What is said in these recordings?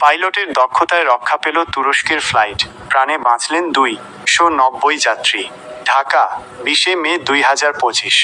পাইলটের দক্ষতায় রক্ষা পেল তুরস্কের ফ্লাইট। প্রাণে বাঁচলেন দুই। শো নব্বই যাত্রী। ঢাকা, বিশে মে দুই হাজার পঁচিশ।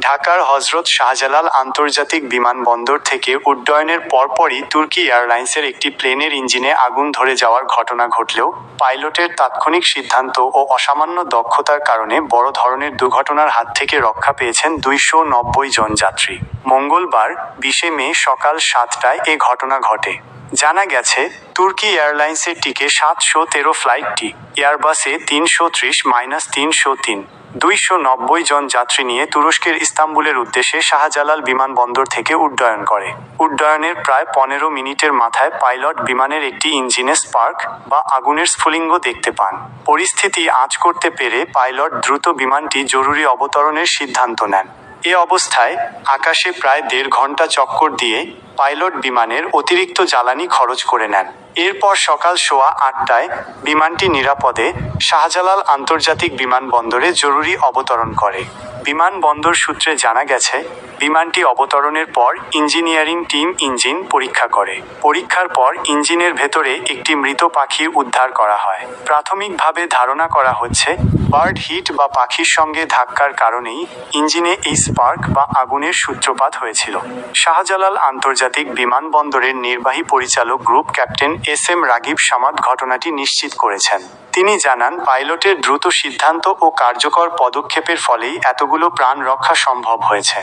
ঢাকার হজরত শাহজালাল আন্তর্জাতিক বিমানবন্দর থেকে উড্ডয়নের পরপরই তুর্কি এয়ারলাইন্সের একটি প্লেনের ইঞ্জিনে আগুন ধরে যাওয়ার ঘটনা ঘটলেও পাইলটের তাৎক্ষণিক সিদ্ধান্ত ও অসামান্য দক্ষতার কারণে বড় ধরনের দুর্ঘটনার হাত থেকে রক্ষা পেয়েছেন দুইশো নব্বই জন যাত্রী। মঙ্গলবার, বিশে মে সকাল সাতটায় এ ঘটনা ঘটে। জানা গেছে তুর্কি এয়ারলাইন্সের টিকে সাতশো তেরো ফ্লাইটটি, এয়ারবাসে তিনশো ত্রিশ মাইনাস তিনশো তিন, দুইশো নব্বই জন যাত্রী নিয়ে তুরস্কের ইস্তাম্বুলের উদ্দেশ্যে শাহজালাল বিমানবন্দর থেকে উড্ডয়ন করে। উড্ডয়নের প্রায় পনেরো মিনিটের মাথায় পাইলট বিমানের একটি ইঞ্জিনে স্পার্ক বা আগুনের স্ফুলিঙ্গ দেখতে পান। পরিস্থিতি আঁচ করতে পেরে পাইলট দ্রুত বিমানটি জরুরি অবতরণের সিদ্ধান্ত নেন। এ অবস্থায় আকাশে প্রায় দেড় ঘণ্টা চক্কর দিয়ে পাইলট বিমানের অতিরিক্ত জ্বালানি খরচ করে নেন। এরপর সকাল সোয়া আটটায় বিমানটি নিরাপদে শাহজালাল আন্তর্জাতিক বিমানবন্দরে জরুরি অবতরণ করে। বিমানবন্দর সূত্রে জানা গেছে, বিমানটি অবতরণের পর ইঞ্জিনিয়ারিং টিম ইঞ্জিন পরীক্ষা করে। পরীক্ষার পর ইঞ্জিনের ভেতরে একটি মৃত পাখি উদ্ধার করা হয়। প্রাথমিকভাবে ধারণা করা হচ্ছে, বার্ড হিট বা পাখির সঙ্গে ধাক্কার কারণেই ইঞ্জিনে এই স্পার্ক বা আগুনের সূত্রপাত হয়েছিল। শাহজালাল আন্তর্জাতিক বিমানবন্দরের নির্বাহী পরিচালক group captain S M Ragib Samad ঘটনাটি নিশ্চিত করেছেন। তিনি জানান, পাইলটের দ্রুত সিদ্ধান্ত ও কার্যকর পদক্ষেপের ফলেই এতগুলো প্রাণ রক্ষা সম্ভব হয়েছে।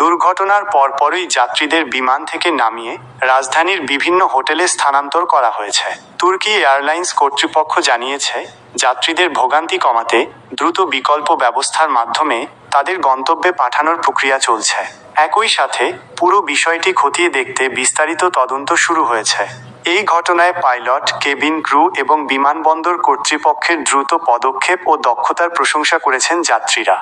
দুর্ঘটনার পরপরই যাত্রীদের বিমান থেকে নামিয়ে রাজধানীর বিভিন্ন হোটেলে স্থানান্তর করা হয়েছে। তুর্কি এয়ারলাইন্স কর্তৃপক্ষ জানিয়েছে, যাত্রীদের ভোগান্তি কমাতে দ্রুত বিকল্প ব্যবস্থার মাধ্যমে তাদের গন্তব্যে পাঠানোর প্রক্রিয়া চলছে। একই সাথে পুরো বিষয়টি খতিয়ে দেখতে বিস্তারিত তদন্ত শুরু হয়েছে। এই ঘটনায় পাইলট, কেবিন ক্রু এবং বিমানবন্দর কর্তৃপক্ষের দ্রুত পদক্ষেপ ও দক্ষতার প্রশংসা করেছেন যাত্রীরা।